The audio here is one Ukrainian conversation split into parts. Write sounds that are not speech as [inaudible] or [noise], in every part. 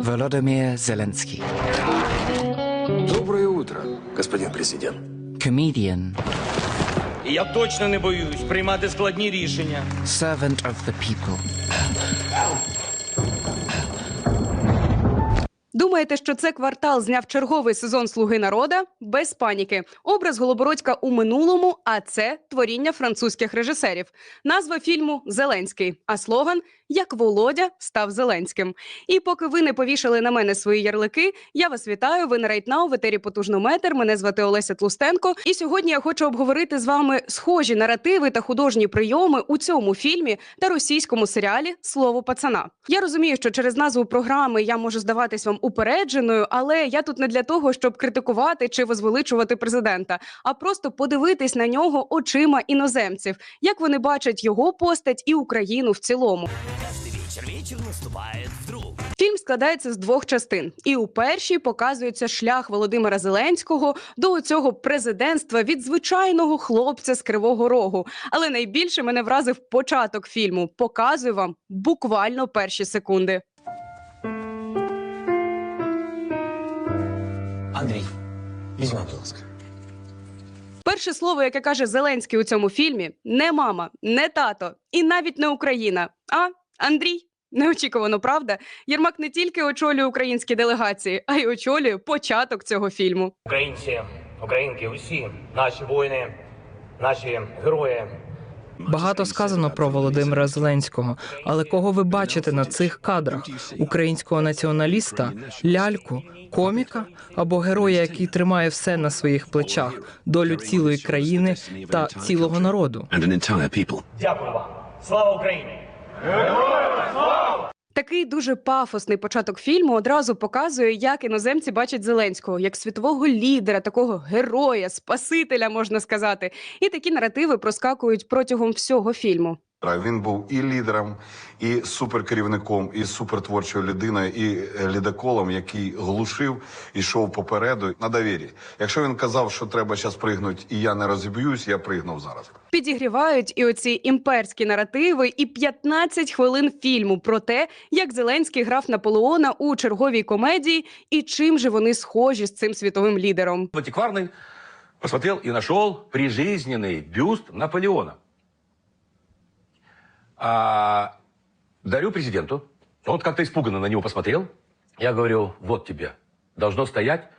Volodymyr Zelensky, Доброе утро, господин президент. comedian, І я точно не боюсь приймати складні рішення. servant of the people. Думаєте, що це квартал зняв черговий сезон Слуги народа? Без паніки. Образ Голобородька у минулому, а це творіння французьких режисерів. Назва фільму Зеленський, а слоган Як Володя став Зеленським. І поки ви не повішали на мене свої ярлики, я вас вітаю. Ви на Рейтнау в етері Потужнометр. Мене звати Олеся Тлустенко. І сьогодні я хочу обговорити з вами схожі наративи та художні прийоми у цьому фільмі та російському серіалі Слово пацана. Я розумію, що через назву програми я можу здаватись вам упередженою, але я тут не для того, щоб критикувати чи возвеличувати президента, а просто подивитись на нього очима іноземців, як вони бачать його постать і Україну в цілому. Фільм складається з двох частин, і у першій показується шлях Володимира Зеленського до цього президентства від звичайного хлопця з Кривого Рогу. Але найбільше мене вразив початок фільму. Показую вам буквально перші секунди. Візьми, будь ласка. Перше слово, яке каже Зеленський у цьому фільмі, не мама, не тато і навіть не Україна, а Андрій. Неочікувано, правда? Єрмак не тільки очолює українські делегації, а й очолює початок цього фільму. Українці, українки, усі наші воїни, наші герої. Багато сказано про Володимира Зеленського, але кого ви бачите на цих кадрах? Українського націоналіста, ляльку, коміка або героя, який тримає все на своїх плечах, долю цілої країни та цілого народу? Дякую вам. Слава Україні! Такий дуже пафосний початок фільму одразу показує, як іноземці бачать Зеленського як світового лідера, такого героя, спасителя, можна сказати. І такі наративи проскакують протягом всього фільму. Він був і лідером, і суперкерівником, і супертворчою людиною, і е, лідоколом, який глушив і йшов попереду на довірі. Якщо він казав, що треба зараз пригнути, і я не розіб'юсь, я пригнув зараз. Підігрівають і оці імперські наративи, і 15 хвилин фільму про те, як Зеленський грав Наполеона у черговій комедії, і чим же вони схожі з цим світовим лідером. В антикварной посмотрел и нашел прижизненный бюст Наполеона. А, дарю президенту. Он как-то испуганно на него посмотрел. Я говорю, вот тебе. Должно стоять.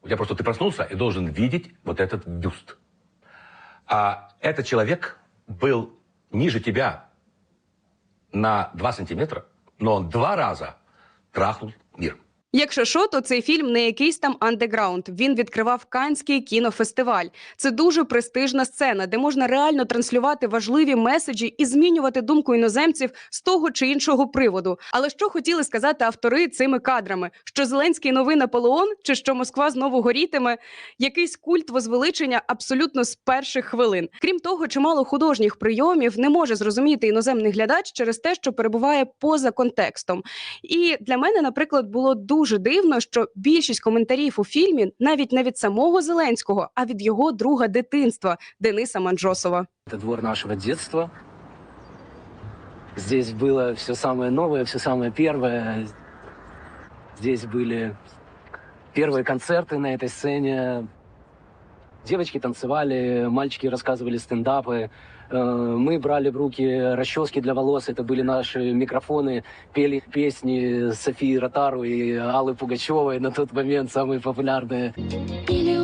У тебя просто ты проснулся и должен видеть вот этот бюст. А этот человек был ниже тебя на 2 сантиметра, но он два раза трахнул мир. Якщо що, то цей фільм не якийсь там андеграунд. Він відкривав Канський кінофестиваль. Це дуже престижна сцена, де можна реально транслювати важливі меседжі і змінювати думку іноземців з того чи іншого приводу. Але що хотіли сказати автори цими кадрами? Що Зеленський новий Наполеон, чи що Москва знову горітиме? Якийсь культ возвеличення абсолютно з перших хвилин. Крім того, чимало художніх прийомів не може зрозуміти іноземний глядач через те, що перебуває поза контекстом. І для мене, наприклад, було дуже дивно, що більшість коментарів у фільмі навіть не від самого Зеленського, а від його друга дитинства Дениса Манджосова. Это двор нашего детства. Здесь было все самое новое, все самое первое. Здесь были первые концерты на этой сцене. Девочки танцевали, мальчики рассказывали стендапы. Э, Мы брали в руки расчески для волос, это были наши микрофоны, пели песни Софии Ротару и Аллы Пугачевой, на тот момент самые популярные. Мільйона,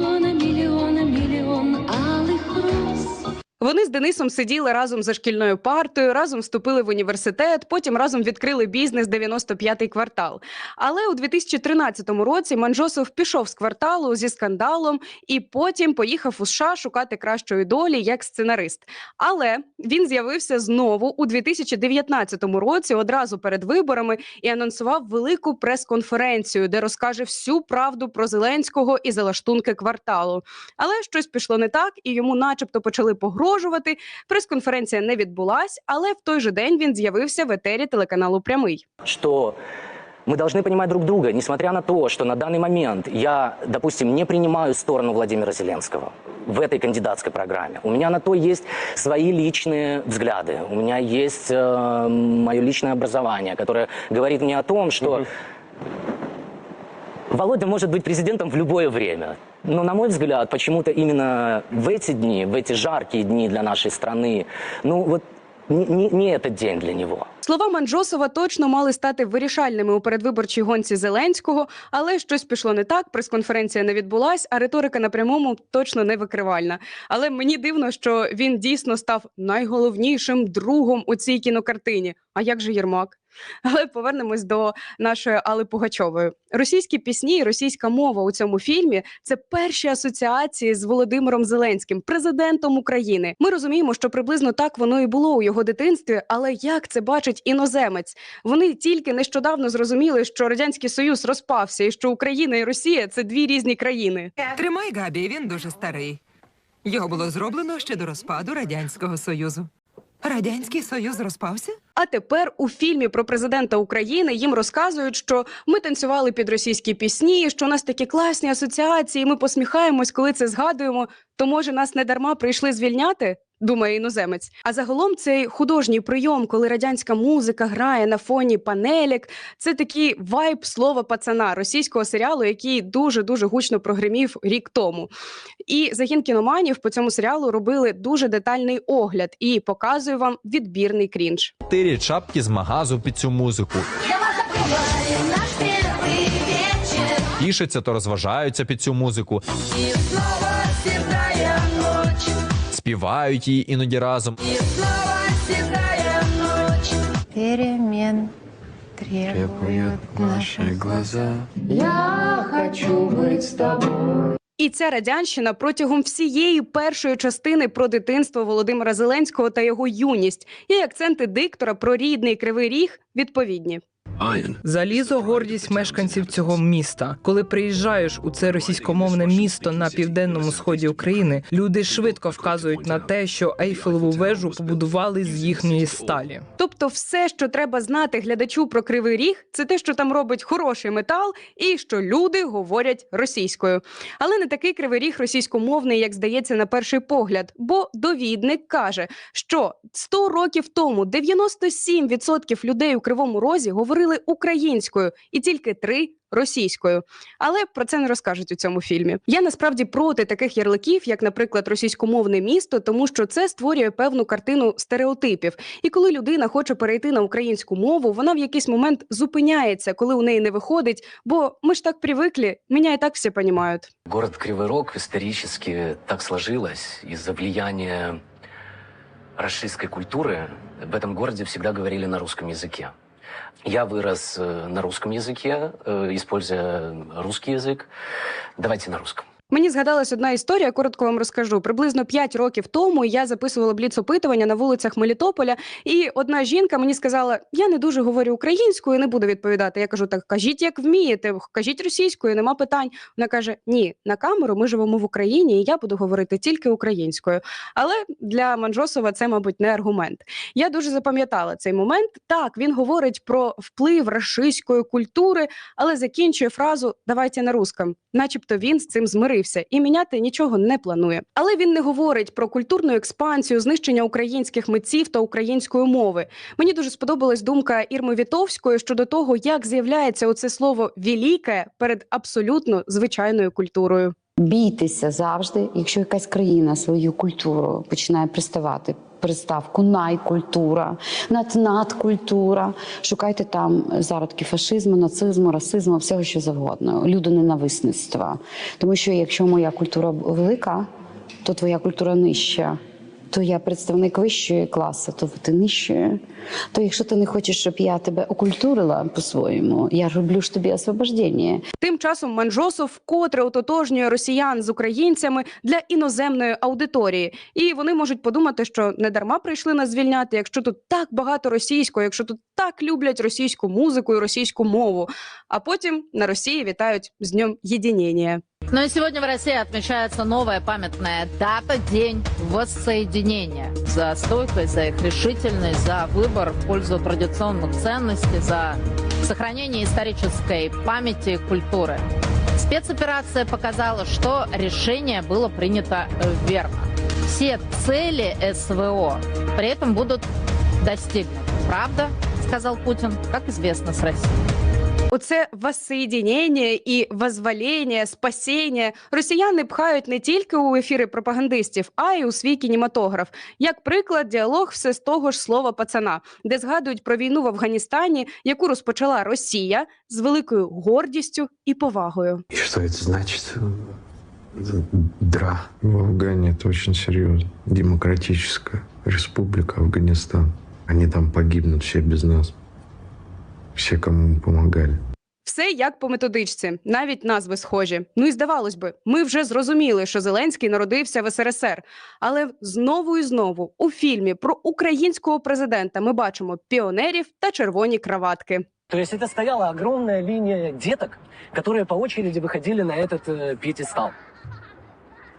Вони з Денисом сиділи разом за шкільною партою, разом вступили в університет, потім разом відкрили бізнес 95-й квартал. Але у 2013 році Манджосов пішов з кварталу зі скандалом і потім поїхав у США шукати кращої долі як сценарист. Але він з'явився знову у 2019 році, одразу перед виборами, і анонсував велику прес-конференцію, де розкаже всю правду про Зеленського і залаштунки кварталу. Але щось пішло не так, і йому, начебто, почали погрожувати Прес-конференція не відбулась, але в той же день він з'явився в етері телеканалу Прямий. что мы должны понимать друг друга, несмотря на то, что на данный момент я, допустим, не принимаю сторону Владимира Зеленского в этой кандидатской программе. У меня на то есть свои личные взгляды, у меня есть э, мое личное образование, которое говорит мне о том, что Володя может быть президентом в любое время. Но, на мой взгляд, почему-то именно в эти дни, в эти жаркие дни для нашей страны, ну вот не, не- не этот день для него. Слова Манджосова точно мали стати вирішальними у передвиборчій гонці Зеленського, але щось пішло не так. Прес-конференція не відбулась, а риторика на прямому точно не викривальна. Але мені дивно, що він дійсно став найголовнішим другом у цій кінокартині. А як же Єрмак? Але повернемось до нашої Алли Пугачової. Російські пісні і російська мова у цьому фільмі це перші асоціації з Володимиром Зеленським, президентом України. Ми розуміємо, що приблизно так воно і було у його дитинстві. Але як це бачить іноземець? Вони тільки нещодавно зрозуміли, що радянський союз розпався, і що Україна і Росія це дві різні країни. Тримай Габі, він дуже старий. Його було зроблено ще до розпаду Радянського Союзу. Радянський Союз розпався? А тепер у фільмі про президента України їм розказують, що ми танцювали під російські пісні, що у нас такі класні асоціації. Ми посміхаємось, коли це згадуємо. То може нас не дарма прийшли звільняти? Думає іноземець. А загалом цей художній прийом, коли радянська музика грає на фоні панелік, це такий вайб слова пацана російського серіалу, який дуже дуже гучно прогримів рік тому. І загін кіноманів по цьому серіалу робили дуже детальний огляд і показую вам відбірний крінж. Чотири чапки з магазу під цю музику. Тішаться то розважаються під цю музику. Співають її іноді разом. Перемен требуют наши глаза. І ця радянщина протягом всієї першої частини про дитинство Володимира Зеленського та його юність. І акценти диктора про рідний кривий ріг відповідні. Залізо гордість мешканців цього міста. Коли приїжджаєш у це російськомовне місто на південному сході України, люди швидко вказують на те, що Ейфелеву вежу побудували з їхньої сталі. Тобто, все, що треба знати глядачу про кривий ріг, це те, що там робить хороший метал, і що люди говорять російською. Але не такий кривий ріг російськомовний, як здається на перший погляд. Бо довідник каже, що 100 років тому 97% людей у кривому розі говорили українською, і тільки 3 російською. Але про це не розкажуть у цьому фільмі. Я насправді проти таких ярликів, як, наприклад, російськомовне місто, тому що це створює певну картину стереотипів. І коли людина хоче перейти на українську мову, вона в якийсь момент зупиняється, коли у неї не виходить. Бо ми ж так привикли, мене і так всі розуміють. Город Кривой Рог исторически так сложилось из-за влияния расистской культуры. В этом городе всегда говорили на русском языке. Я вырос э, на русском языке, э, используя русский язык. Давайте на русском. Мені згадалась одна історія, коротко вам розкажу. Приблизно 5 років тому я записувала бліц-опитування на вулицях Мелітополя, і одна жінка мені сказала: Я не дуже говорю українською, не буду відповідати. Я кажу, так кажіть, як вмієте, кажіть російською, нема питань. Вона каже: Ні, на камеру ми живемо в Україні, і я буду говорити тільки українською. Але для Манжосова це, мабуть, не аргумент. Я дуже запам'ятала цей момент. Так, він говорить про вплив рашистської культури, але закінчує фразу Давайте на русском, начебто він з цим змирився і міняти нічого не планує. Але він не говорить про культурну експансію, знищення українських митців та української мови. Мені дуже сподобалась думка Ірми Вітовської щодо того, як з'являється оце слово «віліке» перед абсолютно звичайною культурою. Бійтеся завжди, якщо якась країна свою культуру починає приставати. Приставку найкультура, наднадкультура. Шукайте там зародки фашизму, нацизму, расизму, всього що завгодно, людоненависництва. Тому що якщо моя культура велика, то твоя культура нижча. То я представник вищої класи, то ти нижчої. То якщо ти не хочеш, щоб я тебе окультурила по-своєму, я роблю ж тобі освобождення. Тим часом Манжосов вкотре ототожнює росіян з українцями для іноземної аудиторії, і вони можуть подумати, що не дарма прийшли нас звільняти, якщо тут так багато російського, якщо тут так люблять російську музику і російську мову. А потім на Росії вітають з днем єдинення. Ну и сегодня в России отмечается новая памятная дата – День воссоединения. За стойкость, за их решительность, за выбор в пользу традиционных ценностей, за сохранение исторической памяти и культуры. Спецоперация показала, что решение было принято верно. Все цели СВО при этом будут достигнуты. Правда, сказал Путин, как известно, с Россией. Оце воссоєдінення і возволення, спасіння росіяни пхають не тільки у ефіри пропагандистів, а й у свій кінематограф. Як приклад, діалог все з того ж слова пацана, де згадують про війну в Афганістані, яку розпочала Росія з великою гордістю і повагою. И что это значит? Дра. В Афгане это очень серьезно. Демократическая республика Афганистан. Они там погибнут все без нас. Все, кому мы помогали. Все як по методичці, навіть назви схожі. Ну і здавалось би, ми вже зрозуміли, що Зеленський народився в СРСР. Але знову і знову у фільмі про українського президента ми бачимо піонерів та червоні краватки. То есть это стояла огромная линия деток, которые по очереди выходили на этот э, пьедестал.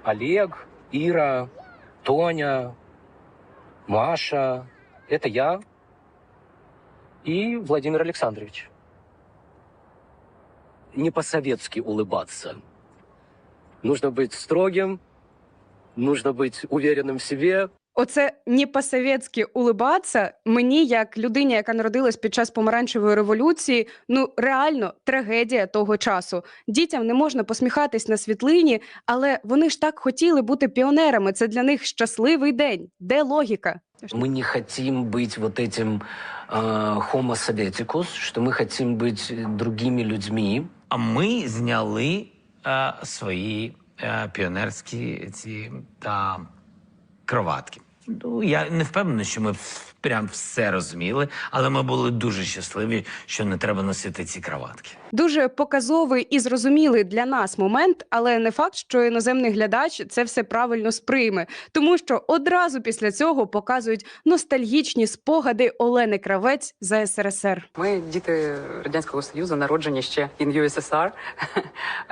Олег, Ира, Тоня, Маша, это я и Владимир Александрович. Не по-советски улыбаться. Нужно быть строгим, нужно быть уверенным в себе, Оце не по-совєтськи улибатися мені, як людині, яка народилась під час помаранчевої революції, ну реально трагедія того часу. Дітям не можна посміхатись на світлині, але вони ж так хотіли бути піонерами. Це для них щасливий день. Де логіка? Мы не хотим быть вот этим э, homo sovieticus, что мы хотим быть э, другими людьми. А ми зняли е, свої е, піонерські ці та кроватки. Ну, я не впевнений, що ми прям все розуміли, але ми були дуже щасливі, що не треба носити ці кроватки. Дуже показовий і зрозумілий для нас момент, але не факт, що іноземний глядач це все правильно сприйме, тому що одразу після цього показують ностальгічні спогади Олени Кравець за СРСР. Ми діти радянського союзу, народжені ще in USSR. [laughs]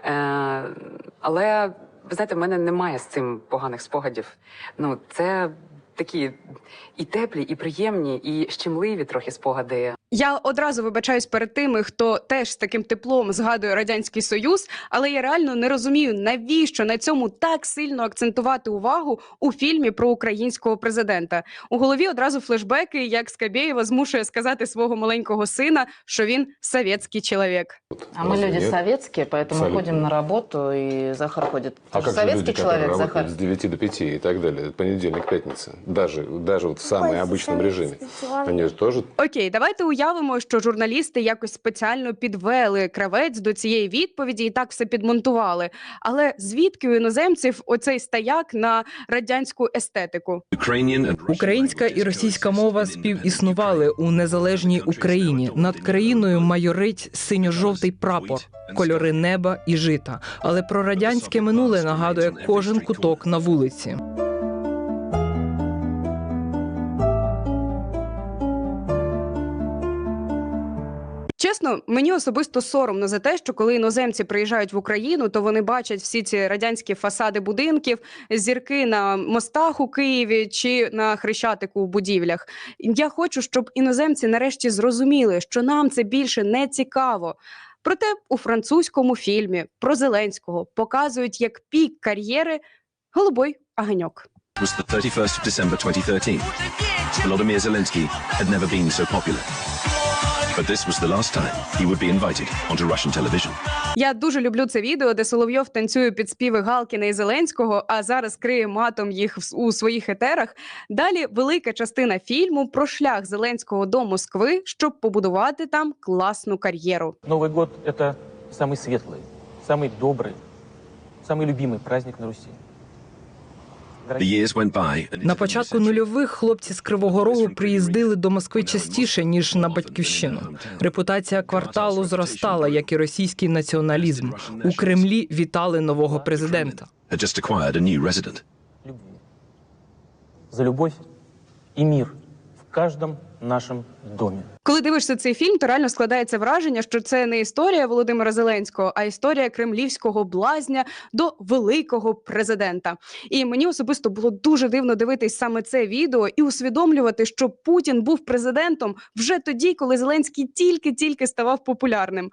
Е, Але ви знаєте, в мене немає з цим поганих спогадів. Ну, це такі і теплі, і приємні, і щемливі трохи спогади. Я одразу вибачаюсь перед тими, хто теж з таким теплом згадує радянський союз, але я реально не розумію, навіщо на цьому так сильно акцентувати увагу у фільмі про українського президента. У голові одразу флешбеки, як Скабєєва змушує сказати свого маленького сина, що він совєтський чоловік. А мы люди советские, поэтому Абсолютно. ходим на работу, и Захар ходит. А Ты как же же советский люди, которые человек, работают Захар? с 9 до 5 и так далее, понедельник, пятница, даже, даже вот в самом обычном режиме, они же тоже Окей, давайте уявимо, що журналісти якось спеціально підвели кравець до цієї відповіді і так все підмонтували. Але звідки у іноземців оцей стаяк на радянську естетику? Українська і російська мова співіснували у незалежній Україні. Над країною майорить синьо-жовтий прапор, кольори неба і жита. Але про радянське минуле нагадує кожен куток на вулиці. Чесно, мені особисто соромно за те, що коли іноземці приїжджають в Україну, то вони бачать всі ці радянські фасади будинків, зірки на мостах у Києві чи на хрещатику у будівлях. Я хочу, щоб іноземці нарешті зрозуміли, що нам це більше не цікаво. Проте у французькому фільмі про Зеленського показують як пік кар'єри голубой аганьок. was the 31st of December 2013. Volodymyr Zelensky had never been so popular. But this was the last time he would be invited onto Russian television. Я дуже люблю це відео, де Соловйов танцює під співи Галкіна і Зеленського, а зараз криє матом їх в- у своїх етерах. Далі велика частина фільму про шлях Зеленського до Москви, щоб побудувати там класну кар'єру. Новый год – это самый светлый, самый добрый, самый любимый праздник на Руси. На початку нульових хлопці з Кривого Рогу приїздили до Москви частіше ніж на батьківщину. Репутація кварталу зростала, як і російський націоналізм. У Кремлі вітали нового президента. За любов і мир в каждом нашем доме. Коли дивишся цей фільм, то реально складається враження, що це не історія Володимира Зеленського, а історія кремлівського блазня до великого президента. І мені особисто було дуже дивно дивитись саме це відео і усвідомлювати, що Путін був президентом вже тоді, коли Зеленський тільки-тільки ставав популярним.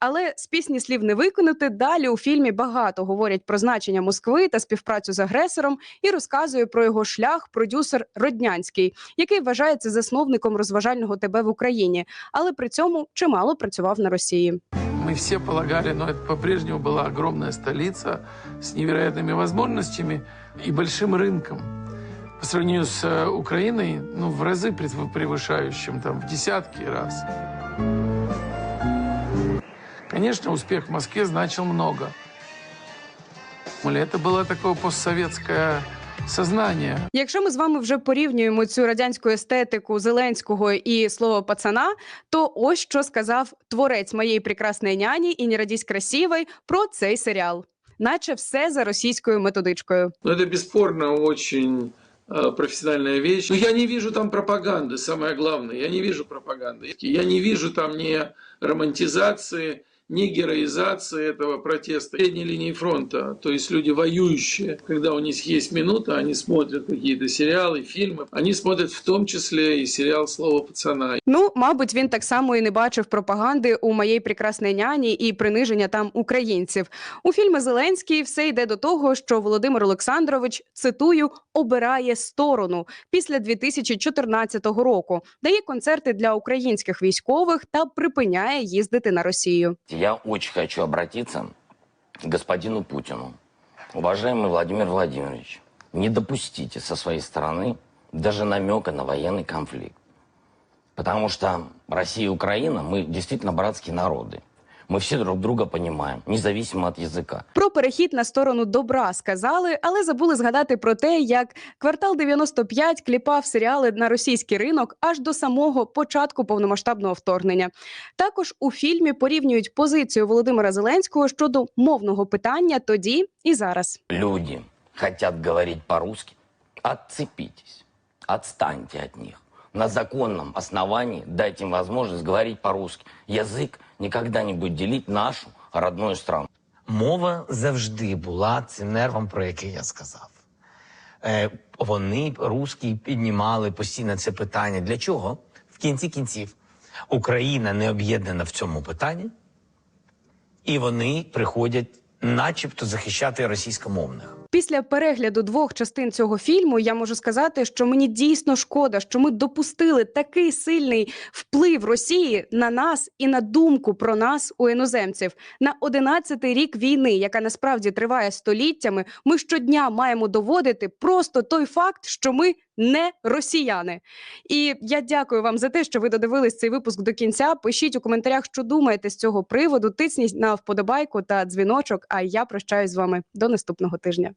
Але з пісні слів не виконати. Далі у фільмі багато говорять про значення Москви та співпрацю з агресором і розказує про його шлях продюсер Роднянський, який вважається засновником засновником розважального ТБ в Україні, але при цьому чимало працював на Росії. Мы все полагали, но это по-прежнему была огромная столица с невероятными возможностями и большим рынком. По сравнению с э, Украиной, ну, в разы прев- превышающим, там, в десятки раз. Конечно, успех в Москве значил много. Мол, Это было такое постсоветское сознание. Якщо ми з вами вже порівнюємо цю радянську естетику Зеленського і слово пацана, то ось що сказав творець моєї прекрасної няні і не радісь красивой про цей серіал. Наче все за російською методичкою. Ну, это бесспорно очень э, профессиональная вещь. Но я не вижу там пропаганды, самое главное. Я не вижу пропаганды. Я не вижу там ни романтизации, ни героизации этого протеста. Средней линии фронта, то есть люди воюющие, когда у них есть минута, они смотрят какие-то сериалы, фильмы. Они смотрят в том числе и сериал «Слово пацана». Ну, мабуть, він так само і не бачив пропаганди у моєї прекрасної няні і приниження там українців. У фільмі Зеленський все йде до того, що Володимир Олександрович цитую обирає сторону після 2014 року, дає концерти для українських військових та припиняє їздити на Росію. Я очень хочу обратиться к господину Путину. Уважаемый Владимир Владимирович, не допустите со своей стороны даже намека на военный конфликт. Потому что Россия и Украина, мы действительно братские народы. Мы все друг друга понимаем, независимо от языка. Про перехід на сторону добра сказали, але забули згадати про те, як квартал 95 кліпав серіали на російський ринок аж до самого початку повномасштабного вторгнення. Також у фільмі порівнюють позицію Володимира Зеленського щодо мовного питання тоді і зараз. Люди хотят говорить по-русски. Отцепитесь, отстаньте от них. На законном основании дайте им возможность говорить по-русски. Язык никогда не будет делить нашу родную страну. Мова завжди була цим нервом, про який я сказав. Е, вони, русські, піднімали постійно це питання. Для чого? В кінці кінців Україна не об'єднана в цьому питанні, і вони приходять, начебто, захищати російськомовних. Після перегляду двох частин цього фільму я можу сказати, що мені дійсно шкода, що ми допустили такий сильний вплив Росії на нас і на думку про нас у іноземців. На 11-й рік війни, яка насправді триває століттями, ми щодня маємо доводити просто той факт, що ми не росіяни. І я дякую вам за те, що ви додивились цей випуск до кінця. Пишіть у коментарях, що думаєте з цього приводу. Тисніть на вподобайку та дзвіночок. А я прощаюсь з вами до наступного тижня.